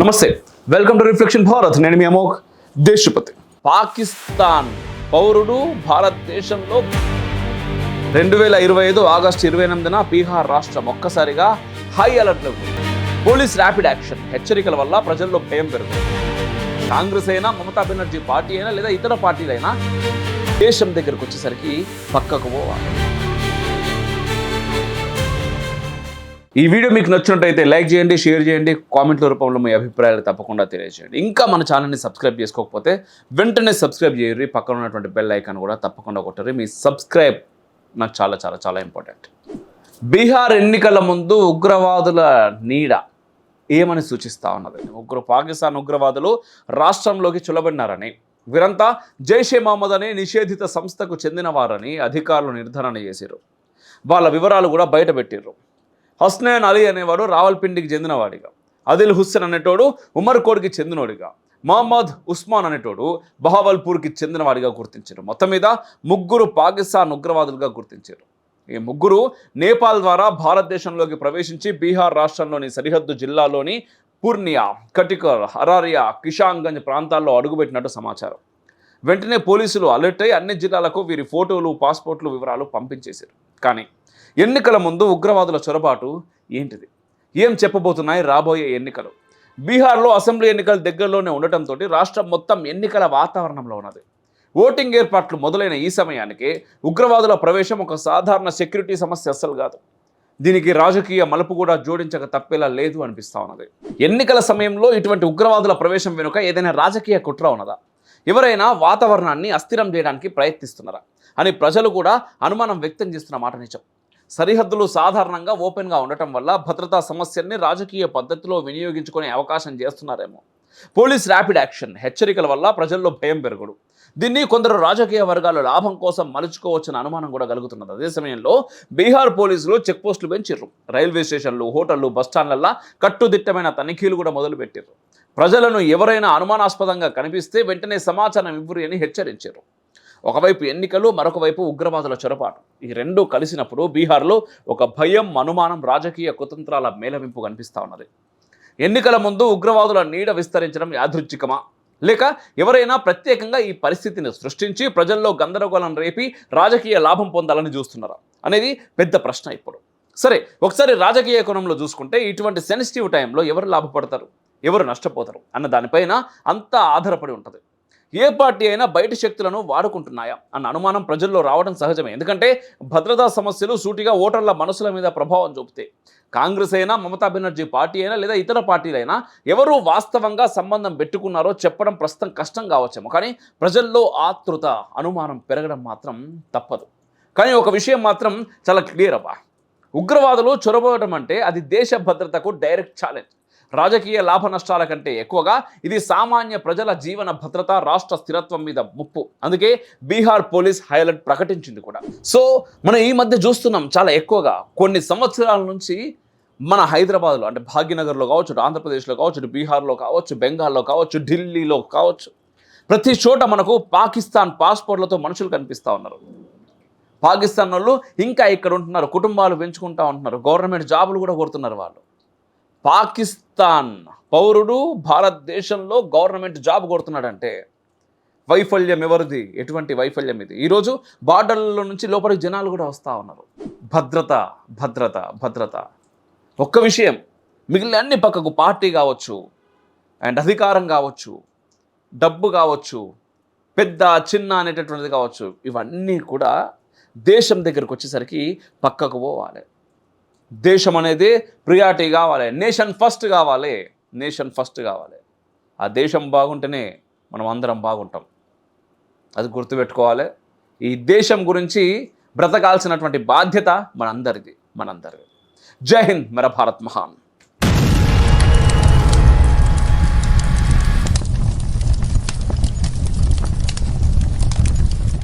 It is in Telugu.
నమస్తే. వెల్కమ్ టు రిఫ్లెక్షన్ భారత్ నేను మీ అమోక్ దేశపతి. పాకిస్తాన్ పౌరుడు భారతదేశంలో రెండు వేల ఇరవై ఐదు ఆగస్టు ఇరవై ఎనిమిదిన బీహార్ రాష్ట్రం ఒక్కసారిగా హై అలర్ట్లో ఉంది. పోలీస్ ర్యాపిడ్ యాక్షన్ హెచ్చరికల వల్ల ప్రజల్లో భయం పెరుగుతుంది. కాంగ్రెస్ అయినా మమతా బెనర్జీ పార్టీ అయినా లేదా ఇతర పార్టీలైనా దేశం దగ్గరకు వచ్చేసరికి పక్కకు పోవాలి. ఈ వీడియో మీకు నచ్చినట్టయితే లైక్ చేయండి షేర్ చేయండి కామెంట్ల రూపంలో మీ అభిప్రాయాలు తప్పకుండా తెలియజేయండి. ఇంకా మన ఛానల్ని సబ్స్క్రైబ్ చేసుకోకపోతే వెంటనే సబ్స్క్రైబ్ చేయరు పక్కన ఉన్నటువంటి బెల్ ఐకాన్ కూడా తప్పకుండా కొట్టరు మీ సబ్స్క్రైబ్ నాకు చాలా చాలా చాలా ఇంపార్టెంట్ బీహార్ ఎన్నికల ముందు ఉగ్రవాదుల నీడ ఏమని సూచిస్తా ఉన్నది? ఉగ్ర పాకిస్తాన్ ఉగ్రవాదులు రాష్ట్రంలోకి చులబడినారని వీరంతా జైషే మహమ్మద్ అనే నిషేధిత సంస్థకు చెందినవారని అధికారులు నిర్ధారణ చేశారు వాళ్ళ వివరాలు కూడా బయటపెట్టారు హస్నైన్ అలీ అనేవాడు రావల్పిండికి చెందినవాడిగా. అదిల్ హుస్సేన్ అనేటోడు ఉమర్కోడ్కి చెందినోడిగా. మహమ్మద్ ఉస్మాన్ అనేటోడు బహావల్పూర్కి చెందినవాడిగా గుర్తించారు. మొత్తం మీద ముగ్గురు పాకిస్తాన్ ఉగ్రవాదులుగా గుర్తించారు. ఈ ముగ్గురు నేపాల్ ద్వారా భారతదేశంలోకి ప్రవేశించి బీహార్ రాష్ట్రంలోని సరిహద్దు జిల్లాలోని పూర్ణియా కటికర్ హరారియా కిషాంగంజ్ ప్రాంతాల్లో అడుగుపెట్టినట్టు సమాచారం. వెంటనే పోలీసులు అలర్ట్ అయి అన్ని జిల్లాలకు వీరి ఫోటోలు పాస్పోర్ట్లు వివరాలు పంపించేశారు. కానీ ఎన్నికల ముందు ఉగ్రవాదుల చొరబాటు ఏంటిది? ఏం చెప్పబోతున్నాయి రాబోయే ఎన్నికలు? బీహార్లో అసెంబ్లీ ఎన్నికలు దగ్గరలోనే ఉండటంతో రాష్ట్రం మొత్తం ఎన్నికల వాతావరణంలో ఉన్నది. ఓటింగ్ ఏర్పాట్లు మొదలైన ఈ సమయానికి ఉగ్రవాదుల ప్రవేశం ఒక సాధారణ సెక్యూరిటీ సమస్య అస్సలు కాదు. దీనికి రాజకీయ మలుపు కూడా జోడించక తప్పేలా లేదు అనిపిస్తా ఉన్నది. ఎన్నికల సమయంలో ఇటువంటి ఉగ్రవాదుల ప్రవేశం వెనుక ఏదైనా రాజకీయ కుట్ర ఉన్నదా? ఎవరైనా వాతావరణాన్ని అస్థిరం చేయడానికి ప్రయత్నిస్తున్నారా? అని ప్రజలు కూడా అనుమానం వ్యక్తం చేస్తున్న మాట నిజం. సరిహద్దులు సాధారణంగా ఓపెన్గా ఉండటం వల్ల భద్రతా సమస్యల్ని రాజకీయ పద్ధతిలో వినియోగించుకునే అవకాశం చేస్తున్నారేమో. పోలీస్ ర్యాపిడ్ యాక్షన్ హెచ్చరికల వల్ల ప్రజల్లో భయం పెరుగుడు. దీన్ని కొందరు రాజకీయ వర్గాలు లాభం కోసం మలుచుకోవచ్చని అనుమానం కూడా కలుగుతున్నది. అదే సమయంలో బీహార్ పోలీసులు చెక్పోస్టులు పెంచిర్రు. రైల్వే స్టేషన్లు హోటళ్ళు బస్టాండ్లల్లో కట్టుదిట్టమైన తనిఖీలు కూడా మొదలుపెట్టారు ప్రజలను ఎవరైనా అనుమానాస్పదంగా కనిపిస్తే వెంటనే సమాచారం ఇవ్వరు అని హెచ్చరించారు ఒకవైపు ఎన్నికలు మరొక వైపు ఉగ్రవాదుల చొరబాటు ఈ రెండు కలిసినప్పుడు బీహార్లో ఒక భయం అనుమానం రాజకీయ కుతంత్రాల మేళవింపు కనిపిస్తా ఉన్నది. ఎన్నికల ముందు ఉగ్రవాదుల నీడ విస్తరించడం యాదృచ్ఛికమా? లేక ఎవరైనా ప్రత్యేకంగా ఈ పరిస్థితిని సృష్టించి ప్రజల్లో గందరగోళం రేపి రాజకీయ లాభం పొందాలని చూస్తున్నారా? అనేది పెద్ద ప్రశ్న ఇప్పుడు. సరే ఒకసారి రాజకీయ కోణంలో చూసుకుంటే ఇటువంటి సెన్సిటివ్ టైంలో ఎవరు లాభపడతారు? ఎవరు నష్టపోతారు? అన్న దానిపైన అంతా ఆధారపడి ఉంటుంది. ఏ పార్టీ అయినా బయట శక్తులను వాడుకుంటున్నాయా? అన్న అనుమానం ప్రజల్లో రావడం సహజమే. ఎందుకంటే భద్రతా సమస్యలు సూటిగా ఓటర్ల మనసుల మీద ప్రభావం చూపుతాయి కాంగ్రెస్ అయినా మమతా బెనర్జీ పార్టీ అయినా లేదా ఇతర పార్టీలైనా ఎవరు వాస్తవంగా సంబంధం పెట్టుకున్నారో చెప్పడం ప్రస్తుతం కష్టం కావచ్చేమో. కానీ ప్రజల్లో ఆతృత అనుమానం పెరగడం మాత్రం తప్పదు. కానీ ఒక విషయం మాత్రం చాలా క్లియర్ అవ్వ ఉగ్రవాదులు చొరబడటం అంటే అది దేశ భద్రతకు డైరెక్ట్ ఛాలెంజ్. రాజకీయ లాభ నష్టాల కంటే ఎక్కువగా ఇది సామాన్య ప్రజల జీవన భద్రత రాష్ట్ర స్థిరత్వం మీద ముప్పు. అందుకే బీహార్ పోలీస్ హైలైట్ ప్రకటించింది కూడా. సో మనం ఈ మధ్య చూస్తున్నాం చాలా ఎక్కువగా. కొన్ని సంవత్సరాల నుంచి మన హైదరాబాద్లో అంటే భాగ్యనగర్లో కావచ్చు ఆంధ్రప్రదేశ్లో కావచ్చు బీహార్లో కావచ్చు బెంగాల్లో కావచ్చు ఢిల్లీలో కావచ్చు ప్రతి చోట మనకు పాకిస్తాన్ పాస్పోర్ట్లతో మనుషులు కనిపిస్తూ ఉన్నారు. పాకిస్తాన్ వాళ్ళు ఇంకా ఇక్కడ ఉంటున్నారు కుటుంబాలు పెంచుకుంటా ఉంటున్నారు గవర్నమెంట్ జాబులు కూడా కోరుతున్నారు వాళ్ళు. పాకిస్తాన్ పౌరుడు భారతదేశంలో గవర్నమెంట్ జాబ్ కొడుతున్నాడంటే వైఫల్యం ఎవరిది? ఎటువంటి వైఫల్యం ఇది? ఈరోజు బార్డర్ల నుంచి లోపలికి జనాలు కూడా వస్తూ ఉన్నారు. భద్రత భద్రత భద్రత. ఒక్క విషయం మిగిలిన అన్ని పక్కకు పార్టీ కావచ్చు అండ్ అధికారం కావచ్చు డబ్బు కావచ్చు పెద్ద చిన్న అనేటటువంటిది కావచ్చు ఇవన్నీ కూడా దేశం దగ్గరకు వచ్చేసరికి పక్కకు పోవాలి. దేశం అనేది ప్రియారిటీ కావాలి. నేషన్ ఫస్ట్ కావాలి. నేషన్ ఫస్ట్ కావాలి. ఆ దేశం బాగుంటేనే మనం అందరం బాగుంటాం. అది గుర్తుపెట్టుకోవాలి. ఈ దేశం గురించి బ్రతకాల్సినటువంటి బాధ్యత మనందరిది మనందరిది. జై హింద్ మన భారత్ మహాన్.